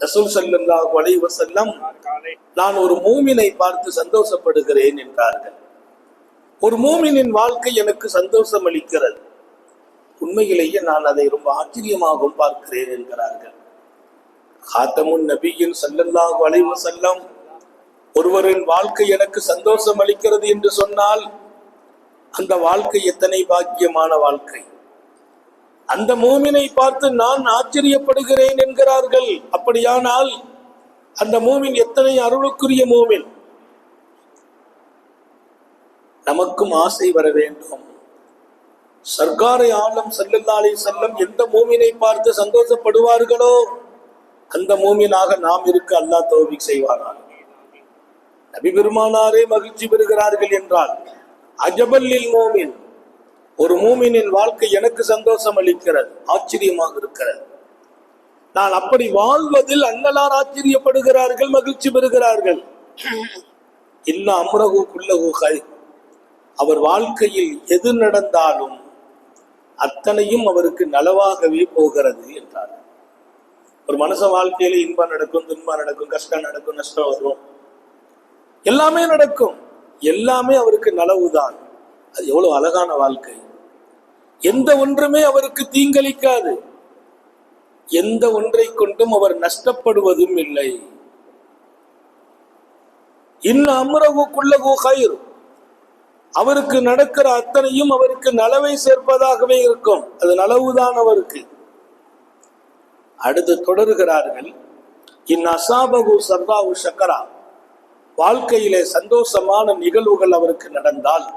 ரசூல் சல்லா அலைஹி வசல்லம் நான் ஒரு மூமினை பார்த்து சந்தோஷப்படுகிறேன் என்றார்கள். ஒரு மூமினின் வாழ்க்கை எனக்கு சந்தோஷம் அளிக்கிறது. உண்மையிலேயே நான் அதை ரொம்ப ஆச்சரியமாகவும் பார்க்கிறேன் என்கிறார்கள். ஹாத்தமுன் நபியின் சல்லல்லாஹு அலைவு செல்லம் ஒருவரின் வாழ்க்கை எனக்கு சந்தோஷம் அளிக்கிறது என்று சொன்னால் அந்த வாழ்க்கை எத்தனை பாக்கியமான வாழ்க்கை. அந்த மூமினை பார்த்து நான் ஆச்சரியப்படுகிறேன் என்கிறார்கள். அப்படியானால் அந்த மூமின் எத்தனை அருளுக்குரிய மூமின்? நமக்கும் ஆசை வர வேண்டும். சர்க்காரை ஆலம் செல்லல்லாலே செல்லம் எந்த மூமினை பார்த்து சந்தோஷப்படுவார்களோ அந்த மூமினாக நாம் இருக்க அல்லாஹ் தௌபிக் செய்வார்கள் நபி பெருமானாரே மகிழ்ச்சி பெறுகிறார்கள் என்றால் அஜபல்லில் மோமின் ஒரு மூமினின் வாழ்க்கை எனக்கு சந்தோஷம் அளிக்கிறது ஆச்சரியமாக இருக்கிறது. நான் அப்படி வாழ்வதில் அன்னலார் ஆச்சரியப்படுகிறார்கள் மகிழ்ச்சி பெறுகிறார்கள். இன்னும் அம்ரகு குல்லகு கை அவர் வாழ்க்கையில் எது நடந்தாலும் அத்தனையும் அவருக்கு நலவாகவே போகிறது என்றார். ஒரு மனுஷ வாழ்க்கையில இன்பம் நடக்கும் துன்பம் நடக்கும் கஷ்டம் நடக்கும் நஷ்டம் வரும். எல்லாமே நடக்கும். எல்லாமே அவருக்கு நலவுதான். அது எவ்வளவு அழகான வாழ்க்கை. எந்த ஒன்றுமே அவருக்கு தீங்களிக்காது. எந்த ஒன்றை கொண்டும் அவர் நஷ்டப்படுவதும் இல்லை. இன்ன அம்ரகு குல்லகு கயிறு அவருக்கு நடக்கிற அத்தனையும் அவருக்கு நலவை சேர்ப்பதாகவே இருக்கும். அது நலவுதான் அவருக்கு. அடுத்து தொடர்கிறார்கள். இன் அசாபகு சர்தாவு சக்கரா வாழ்க்கையிலே சந்தோஷமான நிகழ்வுகள் அவருக்கு நடந்தால்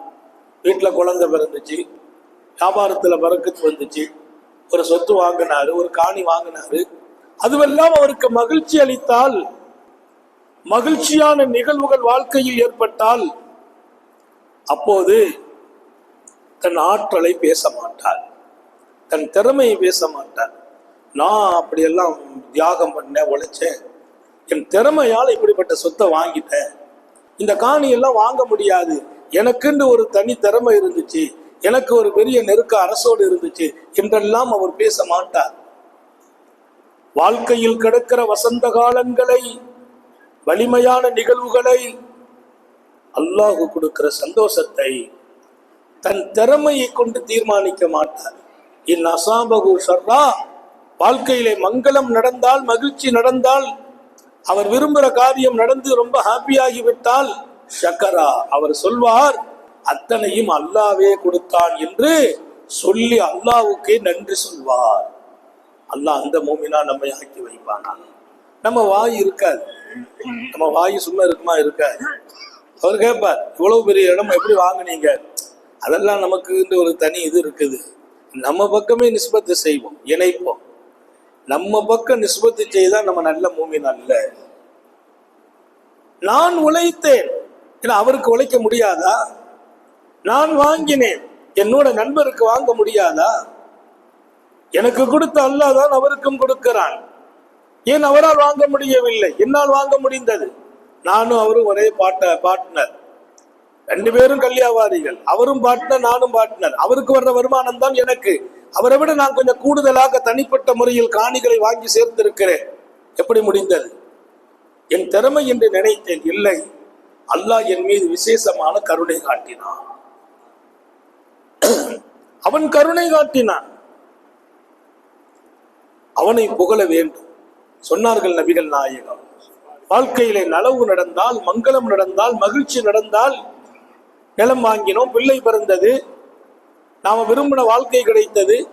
வீட்டில் குழந்தை பிறந்துச்சு. வியாபாரத்தில் பறக்கத்து வந்துச்சு. ஒரு சொத்து வாங்கினாரு ஒரு காணி வாங்கினாரு. அதுவெல்லாம் அவருக்கு மகிழ்ச்சி அளித்தால் மகிழ்ச்சியான நிகழ்வுகள் வாழ்க்கையில் ஏற்பட்டால் அப்போது தன் ஆற்றலை பேச மாட்டார். தன் திறமையை பேச மாட்டார். நான் அப்படியெல்லாம் தியாகம் பண்ணேன் உழைச்சேன். என் திறமையால் இப்படிப்பட்ட சொத்தை வாங்கிட்டேன். இந்த காணியெல்லாம் வாங்க முடியாது. எனக்குன்னு ஒரு தனி திறமை இருந்துச்சு. எனக்கு ஒரு பெரிய நெருக்க அரசோடு இருந்துச்சு. என்றெல்லாம் அவர் பேச மாட்டார். வாழ்க்கையில் கிடக்கிற வசந்த காலங்களை வலிமையான நிகழ்வுகளை அல்லாஹு கொடுக்கிற சந்தோஷத்தை தன் திறமையை கொண்டு தீர்மானிக்க மாட்டார். இன் அசாபகு சர்ரா வாழ்க்கையிலே மங்களம் நடந்தால் மகிழ்ச்சி நடந்தால் அவர் விரும்புகிற காரியம் நடந்து ரொம்ப ஹாப்பியாகி விட்டால் ஷக்கரா அவர் சொல்வார் அத்தனையும் அல்லாவே கொடுத்தான் என்று சொல்லி அல்லாவுக்கே நன்றி சொல்வார். அல்லாஹ் அந்த மூமினா நம்மை ஆக்கி வைப்பானா? நம்ம வாய் இருக்காது. நம்ம வாய் சும்மா இருக்குமா இருக்காது. அவர் கேட்பார் இவ்வளவு பெரிய இடம் எப்படி வாங்குனீங்க? அதெல்லாம் நமக்கு ஒரு தனி இது இருக்குது. நம்ம பக்கமே நிஸ்பத்து செய்வோம் இணைப்போம். நம்ம பக்கம் நிஸ்பத்து செய்தா நம்ம நல்ல மூமின் அல்ல நான் உழைத்தேன். ஏன்னா அவருக்கு உழைக்க முடியாதா? நான் வாங்கினேன். என்னோட நண்பருக்கு வாங்க முடியாதா? எனக்கு கொடுத்த அல்லாஹ் தான் அவருக்கும் கொடுக்கிறான். ஏன் அவரால் வாங்க முடியவில்லை? என்னால் வாங்க முடிந்தது. நானும் அவரும் ஒரே பாட்ட பாட்னர் ரெண்டு பேரும் கல்யாவாரிகள் அவரும் பாட்னர் நானும் பாட்னர் அவருக்கு வர்ற வருமானம் தான் எனக்கு. அவரை விட நான் கொஞ்சம் கூடுதலாக தனிப்பட்ட முறையில் காணிகளை வாங்கி சேர்த்திருக்கிறேன். எப்படி முடிந்தது? என் திறமை என்று நினைத்தேன். இல்லை. அல்லாஹ் என் மீது விசேஷமான கருணை காட்டினான். அவன் கருணை காட்டினான். அவனை புகழ வேண்டும். சொன்னார்கள் நபிகள் நாயகம். வாழ்க்கையிலே நலவு நடந்தால் மங்களம் நடந்தால் மகிழ்ச்சி நடந்தால் நிலம் வாங்கினோம் பிள்ளை பிறந்தது நாம விரும்பின வாழ்க்கை கிடைத்தது.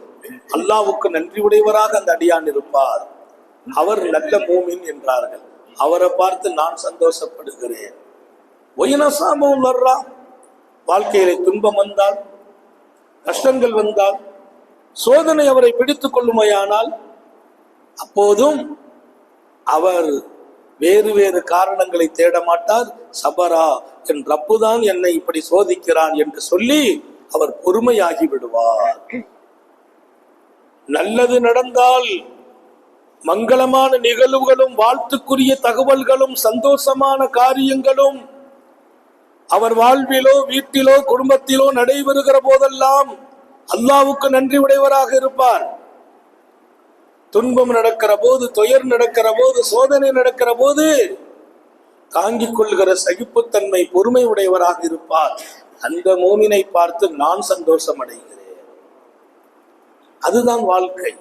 அல்லாவுக்கு நன்றி உடையவராக அந்த அடியான் இருப்பார். அவர் நல்ல மூமின் என்றார்கள். அவரை பார்த்து நான் சந்தோஷப்படுகிறேன். ஒயினசாமம் வர்றா? வாழ்க்கையிலே துன்பம் வந்தால் கஷ்டங்கள் வந்தால் சோதனை அவரை பிடித்துக் கொள்ளுமையானால் அப்போதும் அவர் வேறு வேறு காரணங்களை தேட மாட்டார். சபரா என் ரப்புதான் என்னை இப்படி சோதிக்கிறான் என்று சொல்லி அவர் பொறுமையாகி விடுவார். நல்லது நடந்தால் மங்களமான நிகழ்வுகளும் வாழ்த்துக்குரிய தகவல்களும் சந்தோஷமான காரியங்களும் அவர் வாழ்விலோ வீட்டிலோ குடும்பத்திலோ நடைபெறுகிற போதெல்லாம் அல்லாவுக்கு நன்றி உடையவராக இருப்பார். துன்பம் நடக்கிற போது துயர் நடக்கிற போது சோதனை நடக்கிற போது தாங்கிக் கொள்கிற சகிப்புத்தன்மை பொறுமை உடையவராக இருப்பார். அந்த மூமினை பார்த்து நான் சந்தோஷம் அடைகிறேன் அதுதான் வாழ்க்கை.